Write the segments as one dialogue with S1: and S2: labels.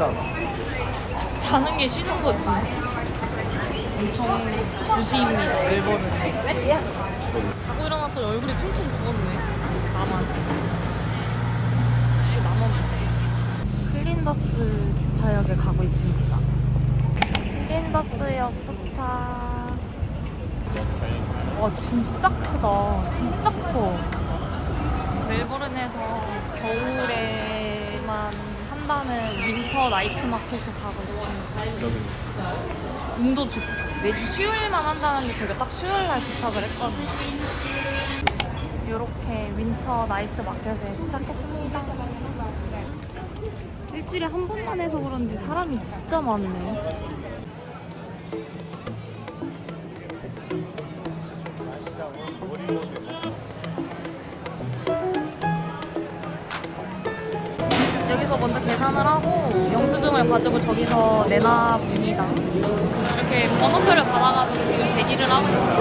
S1: 있다.
S2: 자는 게 쉬는 거지. 엄청 도시입니다, 멜버른에. 자고 일어났더니 얼굴이 퉁퉁 부었네. 나만. 나만 좋지. 클린더스 기차역에 가고 있습니다. 클린더스역 도착. 와, 진짜 크다. 진짜 커. 멜버른에서 한다는 윈터 나이트 마켓을 가고 있습니다. 운도 좋지. 매주 수요일만 한다는데 저희가 딱 수요일 날 도착을 했거든요. 이렇게 윈터 나이트 마켓에 도착했습니다. 일주일에 한 번만 해서 그런지 사람이 진짜 많네. 여기서 먼저 계산을 하고 영수증을 가지고 저기서 내나 봅니다. 이렇게 번호표를 받아가지고 지금 대기를 하고 있습니다.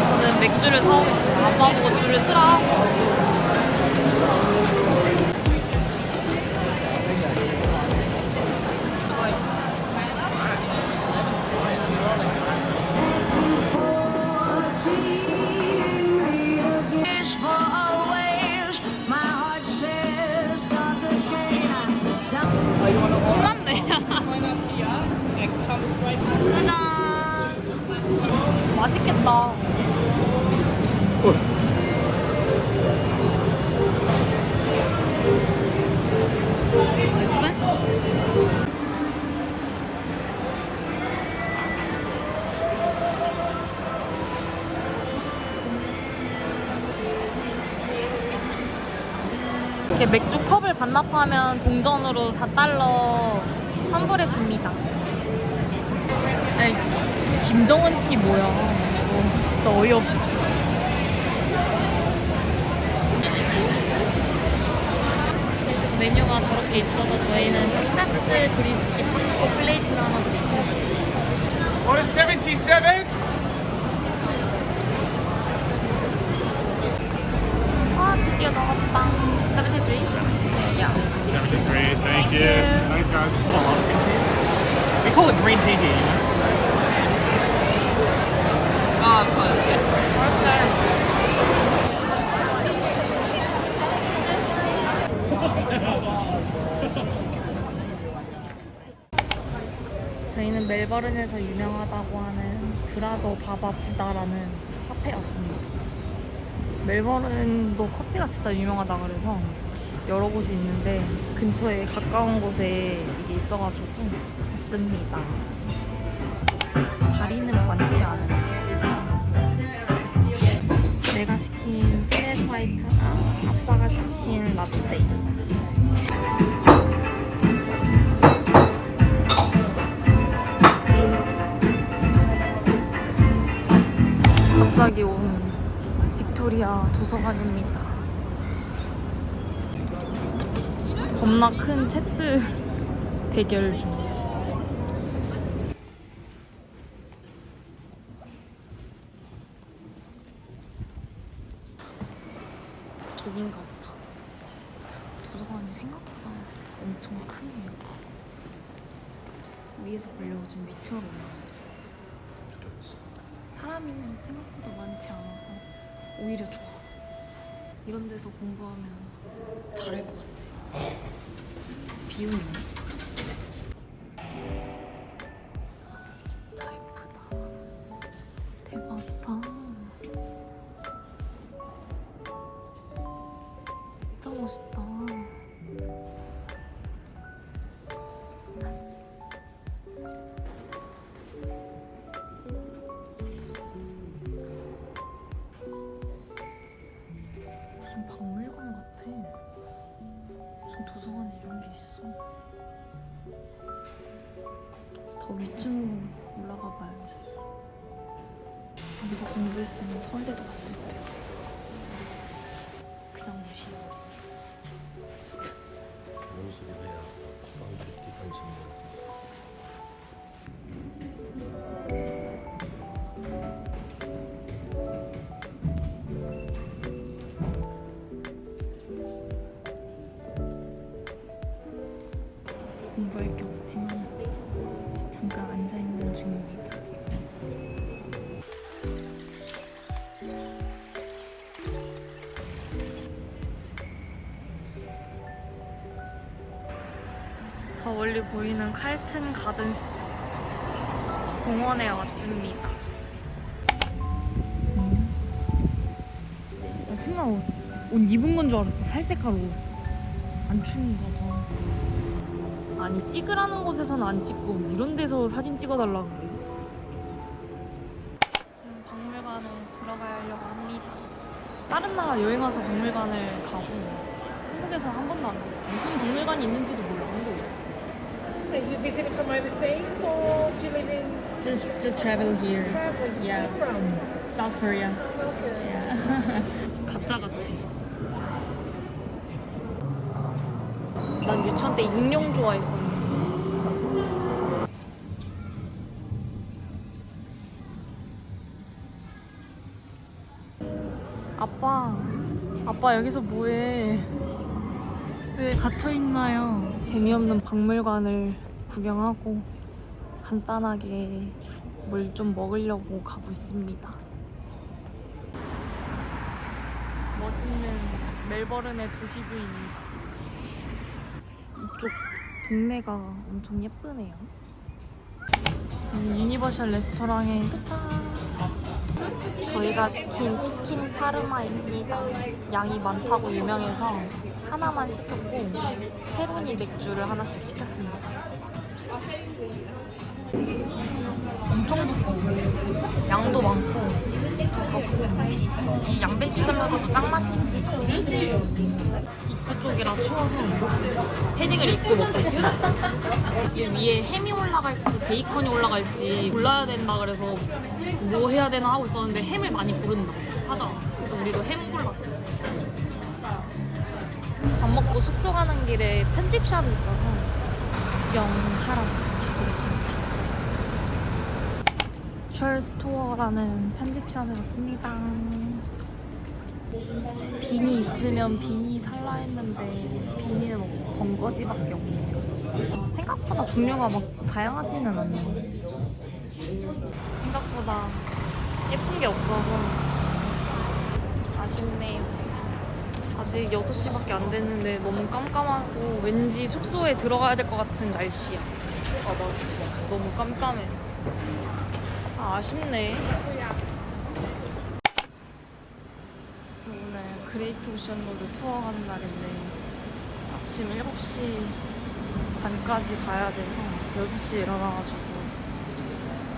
S2: 저는 맥주를 사오고 있습니다. 아빠 보고 줄을 쓰라 하고. 맛있겠다. 이렇게 맥주 컵을 반납하면 동전으로 4달러 환불해 줍니다. 아니, 김정은 티 뭐야? 이거 진짜 어이없어. 메뉴가 저렇게 있어서 저희는 텍사스 브리스킷 타코 플레이트를 하나 줬습니다.
S3: What is 77?
S2: 아, 드디어 나왔다. 73? 야.
S3: 73, thank you.
S2: you.
S3: Thanks, guys.
S1: We call it green tea here, you know?
S2: 저희는 멜버른에서 유명하다고 하는 브라더 바바 부다라는 카페에 왔습니다. 멜버른도 커피가 진짜 유명하다 그래서 여러 곳이 있는데 근처에 가까운 곳에 이게 있어가지고 왔습니다. 자리는 많지 않은데 내가 시킨 플랫 화이트랑 아빠가 시킨 라떼. 갑자기 온 빅토리아 도서관입니다. 겁나 큰 체스 대결 중 저긴가 보다. 도서관이 생각보다 엄청 크네요. 위에서 보려고 지금 위층으로 올라가고 있습니다. 사람이 생각보다 많지 않아서 오히려 좋아. 이런 데서 공부하면 잘할 것 같아. 비용이 무슨 박물관 같아. 무슨 도서관에 이런 게 있어. 더 위층으로 올라가 봐야겠어. 여기서 공부했으면 서울대도 갔을 때. 공부할 게 없지만 잠깐 앉아 있는 중입니다. 저 멀리 보이는 칼튼 가든스 공원에 왔습니다. 나 순간 옷, 옷 입은 건 줄 알았어. 살색깔 옷. 안 추운가 봐. 아니 찍으라는 곳에서는 안 찍고 이런 데서 사진 찍어달라 그래. 지금 박물관에 들어가려고 합니다. 다른 나라 여행 와서 박물관을 가고 한국에서 한 번도 안 가봤어. 무슨 박물관이 있는지도 몰라. 한국에.
S4: You visited from overseas or do you live in
S2: Just just travel here.
S4: traveling?
S2: Yeah.
S4: From?
S2: South Korea.
S4: Okay.
S2: 가짜 같아. 난 유치원 때 익룡 좋아했었는데. 아빠, 아빠 여기서 뭐해? 왜 갇혀 있나요? 재미없는 박물관을 구경하고 간단하게 뭘 좀 먹으려고 가고 있습니다. 멋있는 멜버른의 도시뷰입니다. 이쪽 동네가 엄청 예쁘네요. 여기 유니버셜 레스토랑에 도착. 저희가 시킨 치킨 파르마입니다. 양이 많다고 유명해서 하나만 시켰고 페로니 맥주를 하나씩 시켰습니다. 엄청 두껍고 양도 많고 이 양배추 샐러드도 짱 맛있습니다. 입구 쪽이라 추워서 패딩을 입고 먹고 있어요. 이 위에 햄이 올라갈지 베이컨이 올라갈지 골라야 된다 그래서 뭐 해야 되나 하고 있었는데 햄을 많이 고른다 하더라. 그래서 우리도 햄 골랐어. 밥 먹고 숙소 가는 길에 편집샵이 있어서 구경하러 가고 있습니다. 셜스토어라는 편집샵에 왔습니다. 비니 있으면 비니 살라 했는데 비니는 없고 번거지밖에 없네요. 생각보다 종류가 막 다양하지는 않네요. 생각보다 예쁜 게 없어서 아쉽네요. 아직 6시밖에 안 됐는데 너무 깜깜하고 왠지 숙소에 들어가야 될 것 같은 날씨야. 봐봐. 너무 깜깜해서. 아, 아쉽네. 오늘 그레이트 오션 로드 투어 가는 날인데 아침 7시 반까지 가야 돼서 6시에 일어나가지고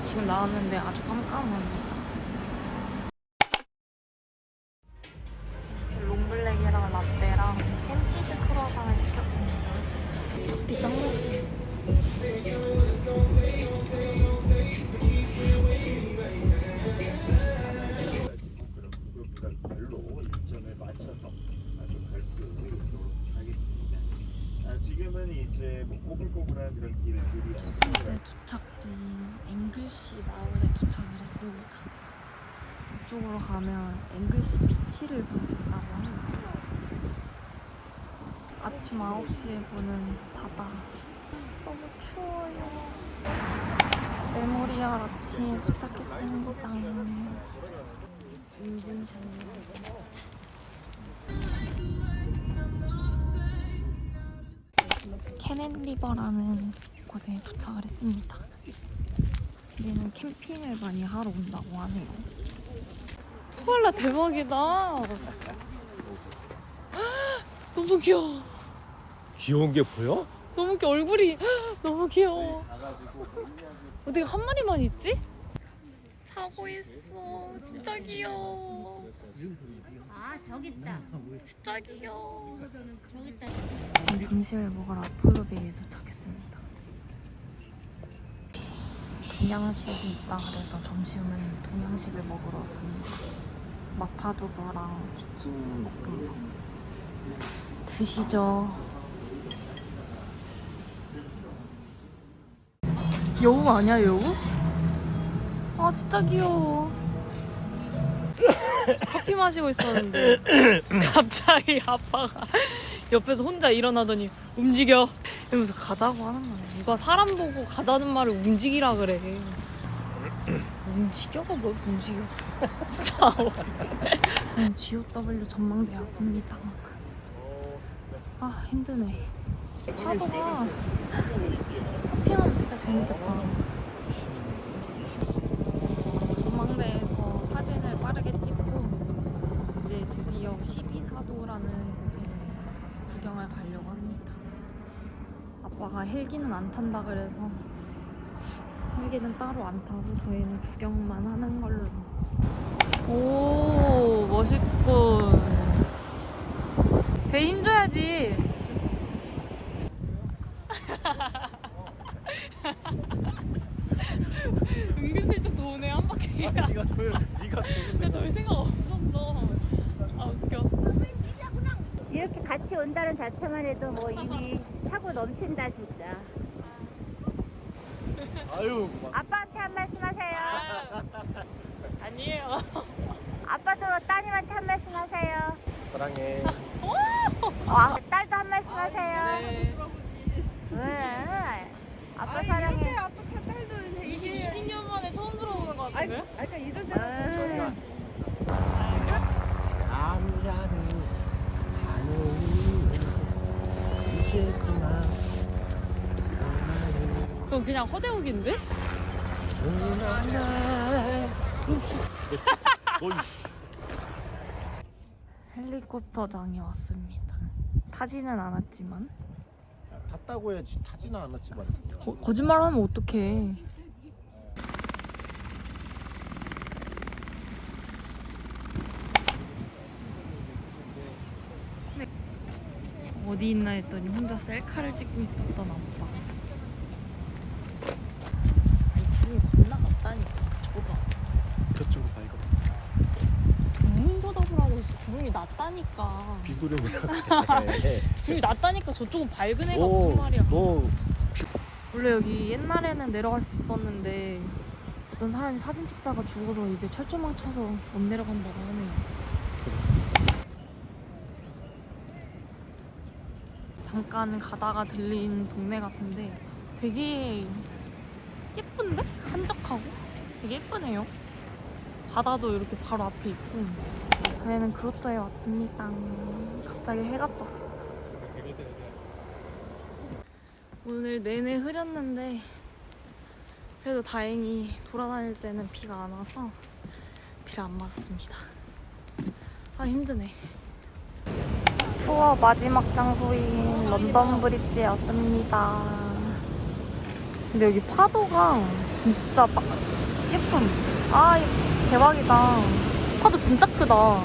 S2: 지금 나왔는데 아주 깜깜합니다.
S5: 이제 뭐 꼬불꼬불한 그런 길들이
S2: 첫 번째 도착지인 앵글시 마을에 도착을 했습니다. 이쪽으로 가면 앵글시 비치를 볼 수 있다고 합니다. 아침 9시에 보는 바다. 너무 추워요. 메모리얼 아치에 도착했습니다. 인증샷 캐넨 리버라는 곳에 도착을 했습니다. 여기는 캠핑을 많이 하러 온다고 하네요. 헐라 대박이다. 너무 귀여워.
S5: 귀여운 게 보여?
S2: 너무 귀여워. 얼굴이 너무 귀여워. 어떻게 한 마리만 있지? 자고 있어. 진짜 귀여워.
S6: 아 저기 있다.
S2: 진짜 귀여워.
S6: 저기 있다.
S2: 점심을 먹으러 아폴로베이에 도착했습니다. 동양식이 있다 그래서 점심은 동양식을 먹으러 왔습니다. 마파두부랑 치킨 볶음밥. 드시죠. 여우 아니야 여우? 아 진짜 귀여워. 커피 마시고 있었는데 갑자기 아빠가 옆에서 혼자 일어나더니 움직여. 이러면서 가자고 하는 거네. 누가 사람 보고 가자는 말을 움직이라 그래. 움직여가 뭐 움직여. 진짜. 저는 GOW 전망대 왔습니다. 아 힘드네. 파도가 서핑하면 진짜 재밌겠다. 전망대에서 사진을 빠르게 찍고 이제 드디어 12사도라는 곳에 구경을 가려고 합니다. 아빠가 헬기는 안 탄다 그래서 헬기는 따로 안 타고 저희는 구경만 하는 걸로. 오 멋있군. 배 힘줘야지. 은근슬쩍 도네 한 바퀴.
S5: 네가 돌 네가
S2: 돌 생각 없었어.
S6: 이렇게 같이 온다는 자체만 해도 뭐 이미 차고 넘친다 진짜.
S5: 아유
S6: 아빠한테 한 말씀 하세요.
S2: 아니에요.
S6: 아빠도 따님한테 한 말씀 하세요.
S5: 사랑해.
S6: 아, 딸도 한 말씀 하세요.
S2: 네.
S6: 왜? 아빠 사랑해.
S2: 20, 20년 만에 처음 들어보는 것 같은데?
S6: 응.
S2: 그냥 허대욱인데? 헬리콥터장에 왔습니다. 타지는 않았지만
S5: 탔다고 해야지 타지는 않았지만.
S2: 거, 거짓말하면 어떡해? 어디 있나 했더니 혼자 셀카를 찍고 있었던 아빠. 구름 겁나 같다니까. 저거 봐.
S5: 저쪽으로 봐 이거.
S2: 하고 있어. 구름이 낮다니까.
S5: 비구름이라.
S2: 구름이 낮다니까 저쪽은 밝은 애가 무슨 말이야.
S5: 뭐
S2: 원래 여기 옛날에는 내려갈 수 있었는데 어떤 사람이 사진 찍다가 죽어서 이제 철조망 쳐서 못 내려간다고 하네요. 잠깐 가다가 들린 동네 같은데 되게 예쁜데? 한적하고 되게 예쁘네요. 바다도 이렇게 바로 앞에 있고 저희는 그로또에 왔습니다. 갑자기 해가 떴어. 오늘 내내 흐렸는데 그래도 다행히 돌아다닐 때는 비가 안 와서 비를 안 맞았습니다. 아 힘드네. 투어 마지막 장소인 런던 브릿지에 왔습니다. 근데 여기 파도가 진짜 막 예쁨. 아 대박이다. 파도 진짜 크다.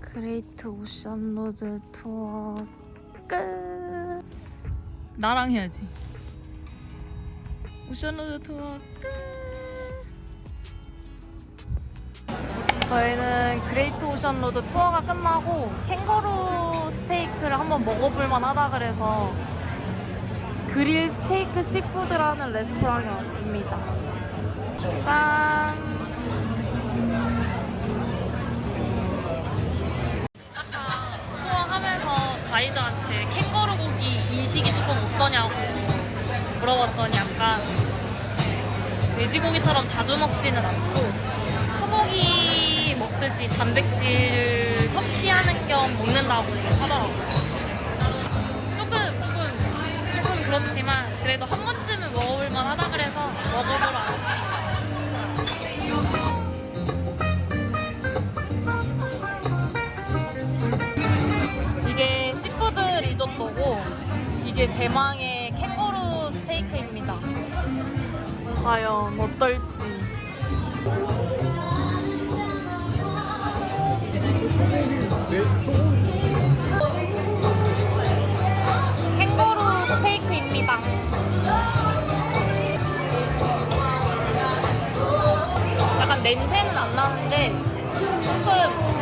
S2: 그레이트 오션 로드 투어 끝. 나랑 해야지. 오션 로드 투어 끝. 저희는 그레이트 오션 로드 투어가 끝나고 캥거루 스테이크를 한번 먹어볼만 하다 그래서 그릴 스테이크 시푸드라는 레스토랑에 왔습니다. 짠! 투어하면서 가이드한테 캥거루 고기 인식이 조금 어떠냐고 물어봤더니 약간 돼지고기처럼 자주 먹지는 않고 먹듯이 단백질 섭취하는 겸 먹는다고 하더라고요. 조금 조금 조금 그렇지만 그래도 한 번쯤은 먹어볼만 하다 그래서 먹어보러 왔습니다. 이게 시푸드 리조또고 이게 대망의 캥거루 스테이크입니다. 과연 어떨지. 캥거루 스테이크입니다. 약간 냄새는 안 나는데 조금